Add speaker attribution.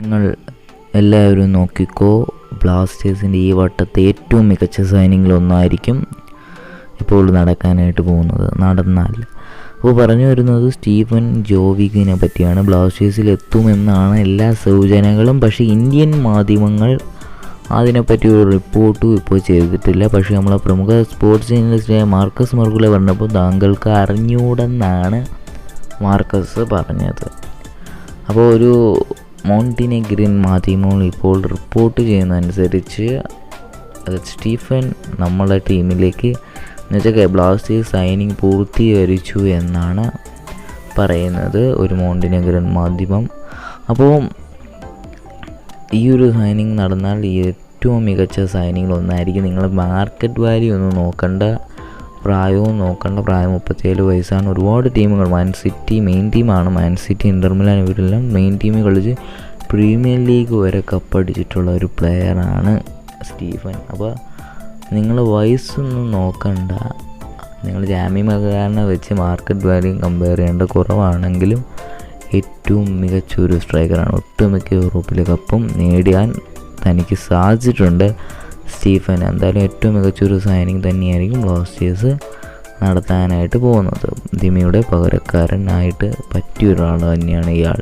Speaker 1: നിങ്ങൾ എല്ലാവരും നോക്കിക്കോ. ബ്ലാസ്റ്റേഴ്സിന്റെ ഈ വട്ടത്തെ ഏറ്റവും മികച്ച സൈനിങ്ങിലൊന്നായിരിക്കും ഇപ്പോൾ നടക്കാനായിട്ട് പോകുന്നത്. നടന്നാൽ. അപ്പോൾ പറഞ്ഞു വരുന്നത് സ്റ്റീഫൻ ജോവിഗിനെ പറ്റിയാണ്. ബ്ലാസ്റ്റേഴ്സിൽ എത്തുമെന്നാണ് എല്ലാ സൂചനകളും പക്ഷേ ഇന്ത്യൻ മാധ്യമങ്ങൾ അതിനെപ്പറ്റി ഒരു റിപ്പോർട്ടും ഇപ്പോൾ ചെയ്തിട്ടില്ല. പക്ഷേ നമ്മളെ പ്രമുഖ സ്പോർട്സ് ഇൻഡസ്ട്രിയായ മാർക്കസ് മർഗുല പറഞ്ഞപ്പോൾ താങ്കൾക്ക് അറിഞ്ഞൂടെന്നാണ് മാർക്കസ് പറഞ്ഞത്. അപ്പോൾ ഒരു മോണ്ടിനെഗ്രിൻ മാധ്യമങ്ങൾ ഇപ്പോൾ റിപ്പോർട്ട് ചെയ്യുന്നതനുസരിച്ച് സ്റ്റീഫൻ നമ്മളെ ടീമിലേക്ക് എന്നുവെച്ചാൽ ബ്ലാസ്റ്റേഴ്സ് സൈനിങ് പൂർത്തീകരിച്ചു എന്നാണ് പറയുന്നത് ഒരു മോണ്ടിനെഗ്രൻ മാധ്യമം. അപ്പോൾ ഈ ഒരു സൈനിങ് നടന്നാൽ ഏറ്റവും മികച്ച സൈനിങ്ങൾ ഒന്നായിരിക്കും. നിങ്ങൾ മാർക്കറ്റ് വാല്യൂ ഒന്നും നോക്കണ്ട. പ്രായവും നോക്കേണ്ട പ്രായം മുപ്പത്തിയേഴ് വയസ്സാണ്. ഒരുപാട് ടീമുകൾ മാൻ സിറ്റി മെയിൻ ടീമാണ് മാൻ സിറ്റി ഇന്റർമിലാൻ ഇവരെല്ലാം മെയിൻ ടീമിൽ കളിച്ച് പ്രീമിയർ ലീഗ് വരെ കപ്പടിച്ചിട്ടുള്ള ഒരു പ്ലെയറാണ് സ്റ്റീഫൻ. അപ്പോൾ നിങ്ങൾ വയസ്സൊന്നും നോക്കണ്ട. നിങ്ങൾ ജാമ്യ മകാരനെ വെച്ച് മാർക്കറ്റ് വാല്യൂ കമ്പയർ ചെയ്യേണ്ട കുറവാണെങ്കിലും ഏറ്റവും മികച്ച ഒരു സ്ട്രൈക്കറാണ് ഒട്ടുമിക്ക യൂറോപ്പിലെ കപ്പും നേടിയാൻ തനിക്ക് സാധിച്ചിട്ടുണ്ട്. സ്റ്റീഫൻ എന്തായാലും ഏറ്റവും മികച്ചൊരു സൈനിങ് തന്നെയായിരിക്കും ബ്ലാസ്റ്റേഴ്സ് നടത്താനായിട്ട് പോകുന്നത്. ദിമിയുടെ പകരക്കാരനായിട്ട് പറ്റിയ ഒരാൾ തന്നെയാണ് ഇയാൾ.